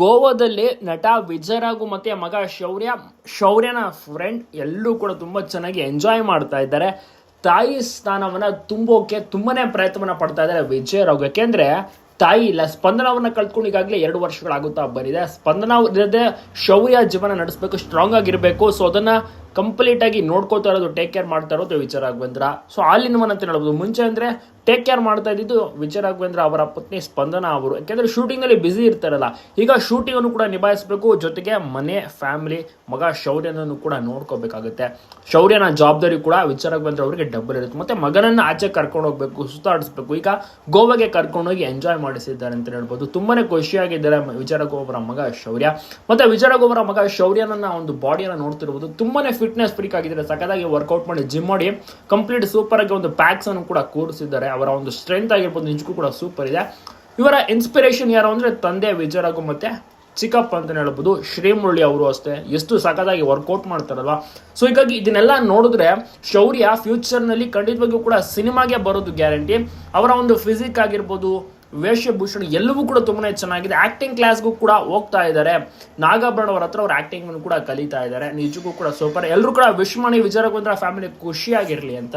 ಗೋವಾದಲ್ಲಿ ನಟ ವಿಜಯರಾಗು ಮತ್ತೆ ಮಗ ಶೌರ್ಯ, ಶೌರ್ಯನ ಫ್ರೆಂಡ್ ಎಲ್ಲರೂ ಕೂಡ ತುಂಬ ಚೆನ್ನಾಗಿ ಎಂಜಾಯ್ ಮಾಡ್ತಾ ಇದ್ದಾರೆ. ತಾಯಿ ಸ್ಥಾನವನ್ನ ತುಂಬೋಕೆ ತುಂಬಾನೇ ಪ್ರಯತ್ನವನ್ನ ಪಡ್ತಾ ಇದ್ದಾರೆ ವಿಜಯರಾಘು ಯಾಕೆಂದ್ರೆ ತಾಯಿ ಇಲ್ಲ ಸ್ಪಂದನವನ್ನ ಕಳ್ಕೊಂಡು ಈಗಾಗಲೇ ಎರಡು ವರ್ಷಗಳಾಗುತ್ತಾ ಬಂದಿದೆ. ಸ್ಪಂದನ ಶೌರ್ಯ ಜೀವನ ನಡೆಸಬೇಕು ಸ್ಟ್ರಾಂಗ್ ಆಗಿರಬೇಕು. ಸೊ ಅದನ್ನ ಕಂಪ್ಲೀಟ್ ಆಗಿ ನೋಡ್ಕೋತಾ ಇರೋದು ಟೇಕ್ ಕೇರ್ ಮಾಡ್ತಾ ಇರೋದು ವಿಚಾರ ರಾಘವೇಂದ್ರ. ಸೊ ಆಲಿನ ಅಂತ ಹೇಳ್ಬೋದು. ಮುಂಚೆ ಅಂದ್ರೆ ಟೇಕ್ ಕೇರ್ ಮಾಡ್ತಾ ಇದ್ದಿದ್ದು ವಿಚಾರ ರಾಘವೇಂದ್ರ ಅವರ ಪತ್ನಿ ಸ್ಪಂದನ ಅವರು. ಯಾಕೆಂದ್ರೆ ಶೂಟಿಂಗ್ ಅಲ್ಲಿ ಬಿಸಿ ಇರ್ತಾರಲ್ಲ, ಈಗ ಶೂಟಿಂಗ್ ಅನ್ನು ಕೂಡ ನಿಭಾಯಿಸಬೇಕು. ಜೊತೆಗೆ ಮನೆ ಫ್ಯಾಮಿಲಿ ಮಗ ಶೌರ್ಯನನ್ನು ಕೂಡ ನೋಡ್ಕೋಬೇಕಾಗುತ್ತೆ. ಶೌರ್ಯನ ಜವಾಬ್ದಾರಿ ಕೂಡ ವಿಚಾರ ರಾಘವೇಂದ್ರ ಅವರಿಗೆ ಡಬಲ್ ಇರುತ್ತೆ. ಮತ್ತೆ ಮಗನನ್ನ ಆಚೆ ಕರ್ಕೊಂಡು ಹೋಗ್ಬೇಕು, ಸುತ್ತಾಡಿಸ್ಬೇಕು. ಈಗ ಗೋವಾಗೆ ಕರ್ಕೊಂಡು ಹೋಗಿ ಎಂಜಾಯ್ ಮಾಡಿಸಿದ್ದಾರೆ ಅಂತ ಹೇಳ್ಬೋದು. ತುಂಬಾನೇ ಖುಷಿಯಾಗಿದ್ದಾರೆ ವಿಜಯ ಗೋವರ ಮಗ ಶೌರ್ಯ. ಮತ್ತೆ ವಿಚಾರ ಗೋವರ ಮಗ ಶೌರ್ಯನನ್ನ ಒಂದು ಬಾಡಿಯನ್ನು ನೋಡ್ತಿರ್ಬೋದು. ತುಂಬಾನೇ ಫಿಟ್ನೆಸ್ ಫ್ರೀಕ್ ಆಗಿದ್ದಾರೆ. ಸಖತ್ತಾಗಿ ವರ್ಕೌಟ್ ಮಾಡಿ ಜಿಮ್ ಮಾಡಿ ಕಂಪ್ಲೀಟ್ ಸೂಪರ್ ಆಗಿ ಒಂದು ಪ್ಯಾಕ್ಸ್ ಅನ್ನು ಕೂಡ ಕೂರಿಸಿದ್ದಾರೆ. ಅವರ ಒಂದು ಸ್ಟ್ರೆಂತ್ ಆಗಿರ್ಬೋದು, ನಿಜಕ್ಕೂ ಕೂಡ ಸೂಪರ್ ಇದೆ. ಇವರ ಇನ್ಸ್ಪಿರೇಷನ್ ಯಾರು ಅಂದ್ರೆ ತಂದೆ ವಿಜಯ ರಾಘವ್ ಮತ್ತೆ ಚಿಕ್ಕಪ್ಪ ಅಂತ ಹೇಳ್ಬೋದು. ಶ್ರೀಮುರಳಿ ಅವರು ಅಷ್ಟೇ. ಎಷ್ಟು ಸಖತ್ತಾಗಿ ವರ್ಕೌಟ್ ಮಾಡ್ತಾರಲ್ವ? ಸೊ ಹೀಗಾಗಿ ಇದನ್ನೆಲ್ಲ ನೋಡಿದ್ರೆ ಶೌರ್ಯ ಫ್ಯೂಚರ್ನಲ್ಲಿ ಖಂಡಿತವಾಗಿಯೂ ಕೂಡ ಸಿನಿಮಾಗೆ ಬರೋದು ಗ್ಯಾರಂಟಿ ಅವರ ಒಂದು ಫಿಸಿಕ್ ಆಗಿರ್ಬೋದು ವೇಷಭೂಷಣ ಎಲ್ಲವೂ ಕೂಡ ತುಂಬಾನೇ ಚೆನ್ನಾಗಿದೆ. ಆಕ್ಟಿಂಗ್ ಕ್ಲಾಸ್ಗೂ ಕೂಡ ಹೋಗ್ತಾ ಇದ್ದಾರೆ. ನಾಗಾಭರಣ ಅವರ ಹತ್ರ ಅವ್ರ ಆಕ್ಟಿಂಗ್ ಕೂಡ ಕಲಿತಾ ಇದ್ದಾರೆ. ನಿಜಕ್ಕೂ ಕೂಡ ಸೂಪರ್ ಎಲ್ಲರೂ ಕೂಡ ವಿಶ್ ಮಾಡಿ ವಿಜಯ ರಾಘವೇಂದ್ರ ಫ್ಯಾಮಿಲಿ ಖುಷಿಯಾಗಿರ್ಲಿ ಅಂತ.